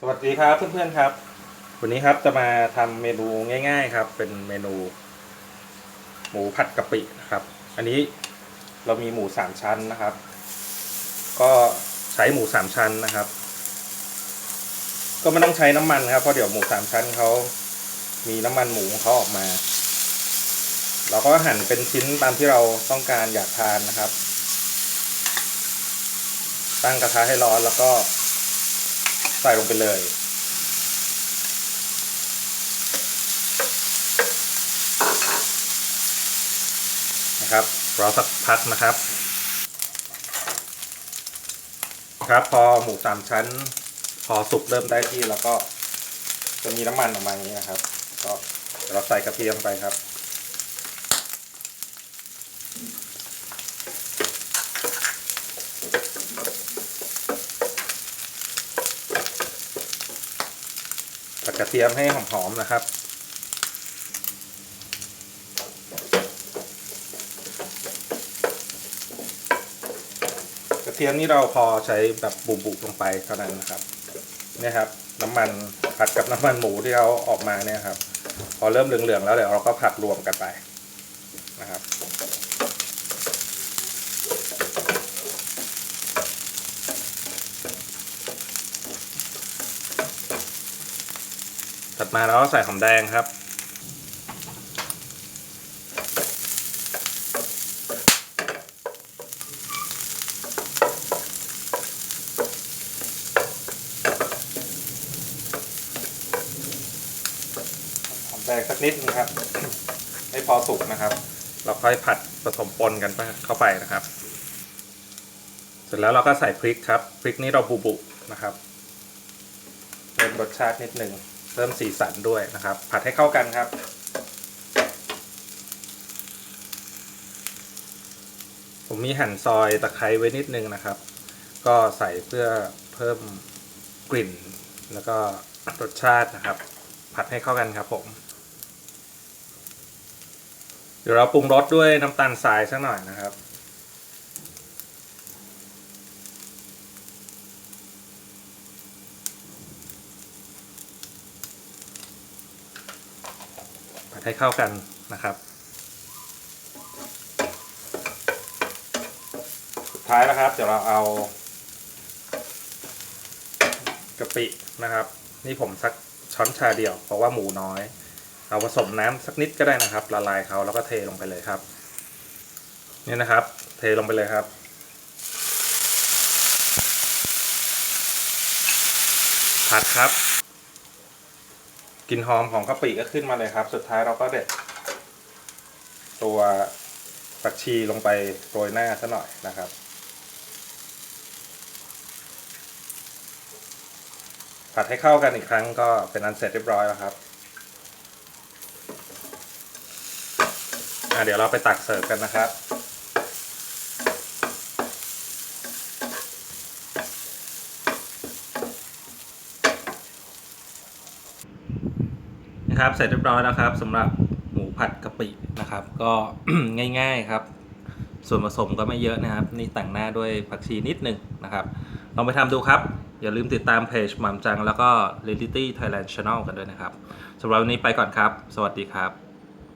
สวัสดีครับเพื่อนๆครับ วันนี้ครับจะมาทำเมนูง่าย ๆครับ เป็นเมนู หมูผัดกะปินะครับ อันนี้เรามีหมูสามชั้นนะครับ ก็ใช้หมูสามชั้นนะครับ ก็ไม่ต้องใช้น้ำมันครับเพราะเดี๋ยวหมูสามชั้นเขามีน้ำมันหมูของเขาออกมา เราก็หั่นเป็นชิ้นตามที่เราต้องการอยากทานนะครับ ตั้งกระทะให้ร้อนแล้วก็ ส่ลงไปเลย นะครับรอสักพักนะครับ ครับพอหมูสามชั้น พอสุกเริ่มได้ที่แล้วก็จะมีน้ำมันออกมาอย่างนี้นะครับ ก็เดี๋ยวเราใส่กระเทียมไปครับ กระเทียมให้หอมๆนะครับ กระเทียมนี่เราพอใช้แบบบุบๆลงไปเท่านั้นนะครับนี่ครับ น้ำมันผัดกับน้ำมันหมูที่เราออกมาเนี่ยครับ พอเริ่มเหลืองๆแล้วเดี๋ยวเราก็ผัดรวมกันไปนะครับ ถัดมาเราก็ใส่หอมแดงครับ หอมแดงสักนิดนึงครับ ให้พอสุกนะครับ เราค่อยผัดผสมปนกันไปเข้าไปนะครับ เสร็จแล้วเราก็ใส่พริกครับ พริกนี้เราบุบๆนะครับเพิ่มรสชาตินิดหนึ่ง เพิ่มสีสันด้วยนะครับ ผัดให้เข้ากันครับ ผมมีหั่นซอยตะไคร้ไว้นิดนึงนะครับ ก็ใส่เพื่อเพิ่มกลิ่น แล้วก็รสชาตินะครับ ผัดให้เข้ากันครับผม เดี๋ยวเราปรุงรสด้วยน้ำตาลทรายสักหน่อยนะครับ ให้เข้ากันนะครับ สุดท้ายนะครับเดี๋ยวเราเอากะปินะครับ นี่ผมสักช้อนชาเดียว เพราะว่าหมูน้อย เอาผสมน้ำสักนิดก็ได้นะครับ ละลายเขาแล้วก็เทลงไปเลยครับ นี่นะครับ เทลงไปเลยครับผัดครับ กลิ่นหอมของกะปิก็ขึ้นมาเลยครับ สุดท้ายเราก็เด็ด ตัวผักชีลงไปโรยหน้าซะหน่อยนะครับ ผัดให้เข้ากันอีกครั้งก็เป็นอันเสร็จเรียบร้อยแล้วครับเดี๋ยวเราไปตักเสิร์ฟกันนะครับ ครับเสร็จเรียบร้อยแล้วครับสำหรับหมูผัดกะปินะครับ ก็ง่ายๆครับ ส่วนผสมก็ไม่เยอะนะครับ นี่แต่งหน้าด้วยผักชีนิดหนึ่งนะครับลองไปทำดูครับ อย่าลืมติดตามเพจหม่ำจัง แล้วก็ Reality Thailand Channel กันด้วยนะครับสำหรับวันนี้ไปก่อนครับ สวัสดีครับ